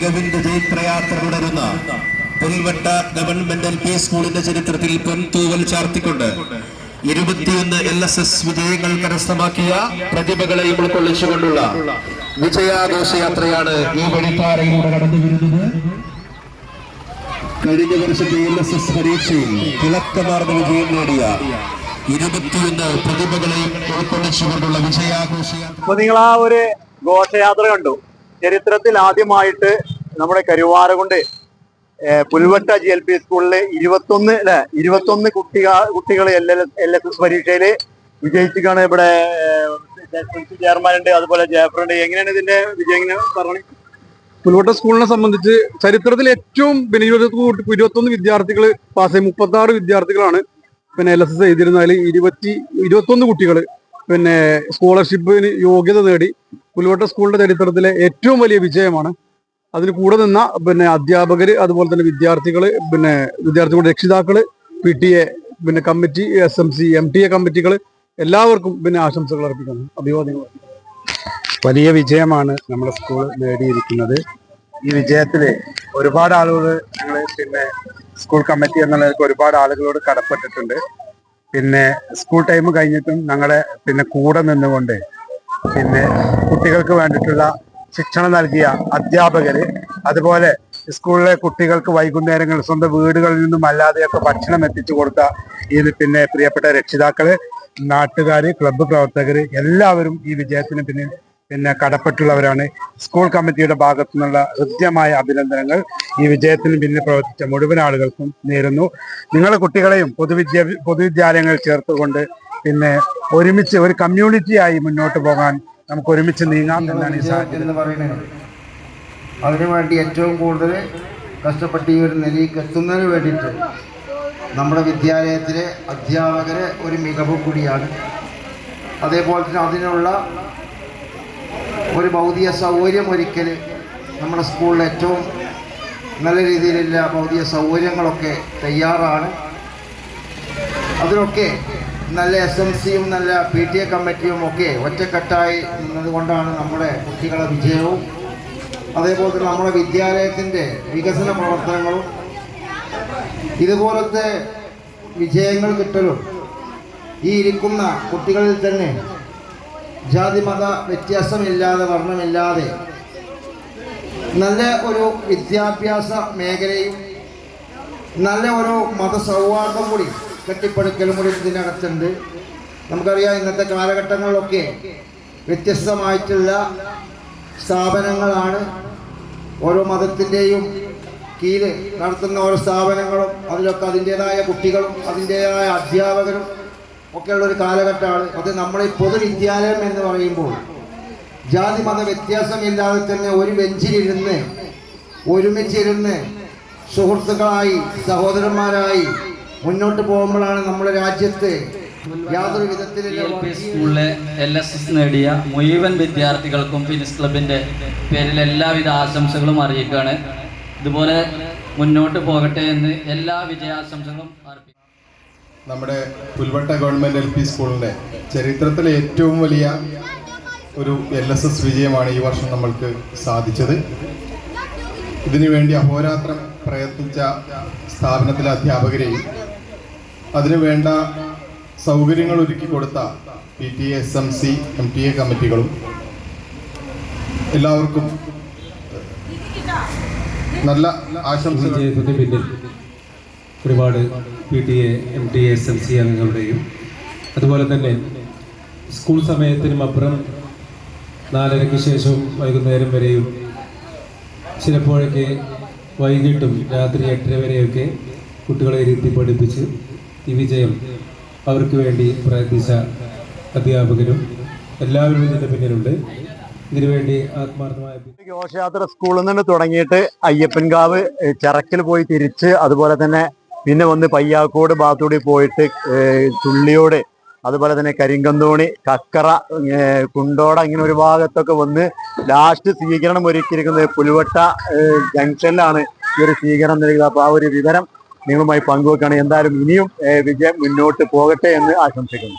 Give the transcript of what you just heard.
മികവിന്റെ ജൈത്രയാത്ര തുടരുന്ന Pulvatta government L P സ്കൂളിന്റെ ചരിത്രത്തിൽ പൊൻതൂവൽ ചാർത്തിക്കൊണ്ട് ഇരുപത്തിയൊന്ന് എൽ എസ് എസ് വിജയങ്ങൾ കരസ്ഥമാക്കിയ പ്രതിഭകളെയും ഉൾക്കൊള്ളിച്ചുകൊണ്ടുള്ള വിജയാഘോഷയാത്രയാണ് ഈ വഴിപ്പാറയിലൂടെ കടന്നു വരുന്നത്. കഴിഞ്ഞ വർഷത്തെ എൽ എസ് എസ് പരീക്ഷയിൽ തിളക്കമാർന്ന വിജയം നേടിയ ഇരുപത്തിയൊന്ന് പ്രതിഭകളെയും ഉൾക്കൊള്ളിച്ചുകൊണ്ടുള്ള വിജയാഘോഷയാത്ര. നിങ്ങൾ ആ ഒരു ഘോഷയാത്ര കണ്ടു. ചരിത്രത്തിൽ ആദ്യമായിട്ട് നമ്മുടെ Karuvarakundu Pulvatta G L P സ്കൂളിലെ ഇരുപത്തൊന്ന് അല്ലെ ഇരുപത്തൊന്ന് കുട്ടികൾ കുട്ടികൾ L L L S S പരീക്ഷയിൽ വിജയിച്ചിട്ടാണ് ഇവിടെ ചെയർമാൻ ഉണ്ട് അതുപോലെ ജയഫർ ഉണ്ട് എങ്ങനെയാണ് ഇതിന്റെ വിജയം പറഞ്ഞു പുൽവട്ട സ്കൂളിനെ സംബന്ധിച്ച് ചരിത്രത്തിൽ ഏറ്റവും പിന്നെ ഇരുപത്തി ഇരുപത്തൊന്ന് വിദ്യാർത്ഥികൾ പാസ്സായി മുപ്പത്തി ആറ് വിദ്യാർത്ഥികളാണ് പിന്നെ എൽ എസ് എസ് എഴുതിയിരുന്നതിൽ ഇരുപത്തി ഇരുപത്തൊന്ന് കുട്ടികൾ പിന്നെ സ്കോളർഷിപ്പിന് യോഗ്യത നേടി. പുൽവട്ട സ്കൂളിന്റെ ചരിത്രത്തിലെ ഏറ്റവും വലിയ വിജയമാണ് അതിന് കൂടെ നിന്ന പിന്നെ അധ്യാപകർ അതുപോലെ തന്നെ വിദ്യാർത്ഥികൾ പിന്നെ വിദ്യാർത്ഥികളുടെ രക്ഷിതാക്കൾ പി ടി എ പിന്നെ committee S M C M T A കമ്മിറ്റികൾ എല്ലാവർക്കും പിന്നെ ആശംസകൾ അർപ്പിക്കുന്നു. അഭിവാദ്യങ്ങൾ വലിയ വിജയമാണ് നമ്മുടെ സ്കൂൾ നേടിയിരിക്കുന്നത്. ഈ വിജയത്തിൽ ഒരുപാട് ആളുകൾ ഞങ്ങൾ പിന്നെ സ്കൂൾ കമ്മിറ്റി എന്നുള്ളവർക്ക് ഒരുപാട് ആളുകളോട് കടപ്പെട്ടിട്ടുണ്ട്. പിന്നെ സ്കൂൾ ടൈം കഴിഞ്ഞിട്ടും ഞങ്ങളെ പിന്നെ കൂടെ നിന്നുകൊണ്ട് പിന്നെ കുട്ടികൾക്ക് വേണ്ടിയിട്ടുള്ള ശിക്ഷണം നൽകിയ അധ്യാപകര് അതുപോലെ സ്കൂളിലെ കുട്ടികൾക്ക് വൈകുന്നേരങ്ങൾ സ്വന്തം വീടുകളിൽ നിന്നും അല്ലാതെയൊക്കെ ഭക്ഷണം എത്തിച്ചു കൊടുത്ത ഈ പിന്നെ പ്രിയപ്പെട്ട രക്ഷിതാക്കൾ നാട്ടുകാര് ക്ലബ്ബ് പ്രവർത്തകര് എല്ലാവരും ഈ വിജയത്തിന് പിന്നിൽ പിന്നെ കടപ്പെട്ടുള്ളവരാണ്. സ്കൂൾ കമ്മിറ്റിയുടെ ഭാഗത്തു നിന്നുള്ള ഹൃദ്യമായ അഭിനന്ദനങ്ങൾ ഈ വിജയത്തിന് പിന്നിൽ പ്രവർത്തിച്ച മുഴുവൻ ആളുകൾക്കും നേരുന്നു. നിങ്ങളുടെ കുട്ടികളെയും പൊതുവിദ്യ പൊതുവിദ്യാലയങ്ങളിൽ ചേർത്തുകൊണ്ട് പിന്നെ ഒരുമിച്ച് ഒരു കമ്മ്യൂണിറ്റിയായി മുന്നോട്ട് പോകാൻ നമുക്ക് ഒരുമിച്ച് നീങ്ങാം എന്നാണ് ഈ സാഹചര്യം. പറയുന്നത്. അതിനുവേണ്ടി ഏറ്റവും കൂടുതൽ കഷ്ടപ്പെട്ട് ഈ ഒരു നിലയിലേക്ക് എത്തുന്നതിന് വേണ്ടിയിട്ട് നമ്മുടെ വിദ്യാലയത്തിലെ അധ്യാപകരെ ഒരു മികവ് കൂടിയാണ്. അതേപോലെ തന്നെ അതിനുള്ള ഒരു ഭൗതിക സൗകര്യം ഒരിക്കൽ നമ്മുടെ സ്കൂളിൽ ഏറ്റവും നല്ല രീതിയിലുള്ള ഭൗതിക സൗകര്യങ്ങളൊക്കെ തയ്യാറാണ്. അതിലൊക്കെ നല്ല എസ് എം സിയും നല്ല പി ടി എ കമ്മിറ്റിയും ഒക്കെ ഒറ്റക്കെട്ടായി നിന്നതുകൊണ്ടാണ് നമ്മുടെ കുട്ടികളുടെ വിജയവും. അതേപോലെ തന്നെ നമ്മുടെ വിദ്യാലയത്തിന്റെ വികസന പ്രവർത്തനങ്ങളും ഇതുപോലത്തെ വിജയങ്ങൾ കിട്ടലും. ഈ ഇരിക്കുന്ന കുട്ടികളിൽ തന്നെ ജാതിമത വ്യത്യാസമില്ലാതെ വർണമില്ലാതെ നല്ല ഒരു വിദ്യാഭ്യാസ മേഖലയും നല്ല ഒരു മതസൗഹാർദ്ദം കൂടി കെട്ടിപ്പടുക്കലും കൂടി ഇതിനകത്തുണ്ട്. നമുക്കറിയാം ഇന്നത്തെ കാലഘട്ടങ്ങളിലൊക്കെ വ്യത്യസ്തമായിട്ടുള്ള സ്ഥാപനങ്ങളാണ് ഓരോ മതത്തിന്റെയും കീഴിൽ നടത്തുന്ന ഓരോ സ്ഥാപനങ്ങളും അതിലൊക്കെ അതിന്റേതായ കുട്ടികളും അതിന്റേതായ അധ്യാപകരും ഒക്കെയുള്ള ഒരു കാലഘട്ടമാണ്. അത് നമ്മുടെ ഈ പൊതുവിദ്യാലയം എന്ന് പറയുമ്പോൾ ജാതി മത വ്യത്യാസമില്ലാതെ തന്നെ ഒരു ബെഞ്ചിലിരുന്ന് ഒരുമിച്ചിരുന്ന് സുഹൃത്തുക്കളായി സഹോദരന്മാരായി മുന്നോട്ട് പോകുമ്പോഴാണ് നമ്മുടെ രാജ്യത്ത് യാതൊരു വിധത്തിലുള്ള സ്കൂളിലെ എൽ എസ് എസ് നേടിയ മുഴുവൻ വിദ്യാർത്ഥികൾക്കും ഫിനിസ് ക്ലബിന്റെ പേരിൽ എല്ലാവിധ ആശംസകളും അറിയിക്കുകയാണ്. ഇതുപോലെ മുന്നോട്ട് പോകട്ടെ എന്ന് എല്ലാ വിജയാശംസകളും അർപ്പിക്കും നമ്മുടെ പുൽവട്ട ഗവൺമെന്റ് എൽ പി സ്കൂളിന്റെ ചരിത്രത്തിലെ ഏറ്റവും വലിയ ഒരു എൽ എസ് എസ് വിജയമാണ് ഈ വർഷം നമ്മൾക്ക് സാധിച്ചത്. ഇതിനുവേണ്ടി അഹോരാത്രം പ്രയത്നിച്ച സ്ഥാപനത്തിലെ അധ്യാപകരെയും അതിനു വേണ്ട സൗകര്യങ്ങൾ ഒരുക്കി കൊടുത്ത P T S M C M T A കമ്മിറ്റികളും എല്ലാവർക്കും നല്ല വിജയത്തിന്റെ പിന്നിൽ ഒരുപാട് P T A M T S M C അംഗങ്ങളുടെയും അതുപോലെ തന്നെ സ്കൂൾ സമയത്തിനും അപ്പുറം നാലരയ്ക്ക് ശേഷവും വൈകുന്നേരം വരെയും ചിലപ്പോഴൊക്കെ വൈകിട്ടും രാത്രി എട്ടര വരെയൊക്കെ കുട്ടികളെ ഇരുത്തി പഠിപ്പിച്ച് ഈ വിജയം അവർക്ക് വേണ്ടി പ്രയത്നിച്ച അധ്യാപകരും എല്ലാവരും ഇതിന്റെ പിന്നിലുണ്ട്. ഇതിനുവേണ്ടി ആത്മാർത്ഥമായ ഘോഷയാത്ര സ്കൂളിൽ നിന്ന് തുടങ്ങിയിട്ട് അയ്യപ്പൻകാവ് ചിറക്കിൽ പോയി തിരിച്ച് അതുപോലെ തന്നെ പിന്നെ വന്ന് പയ്യാക്കോട് ഭാഗത്തൂടി പോയിട്ട് തുള്ളിയോട് അതുപോലെ തന്നെ കരിങ്കന്തോണി കക്കറ കുണ്ടോട ഇങ്ങനെ ഒരു ഭാഗത്തൊക്കെ വന്ന് ലാസ്റ്റ് സ്വീകരണം ഒരുക്കിയിരിക്കുന്നത് പുലുവട്ട ജംഗ്ഷനിലാണ് ഈ ഒരു സ്വീകരണം നൽകുക അപ്പോൾ ആ ഒരു വിവരം നിങ്ങളുമായി പങ്കുവെക്കുകയാണ് എന്തായാലും ഇനിയും വിജയം മുന്നോട്ട് പോകട്ടെ എന്ന് ആശംസിക്കുന്നു.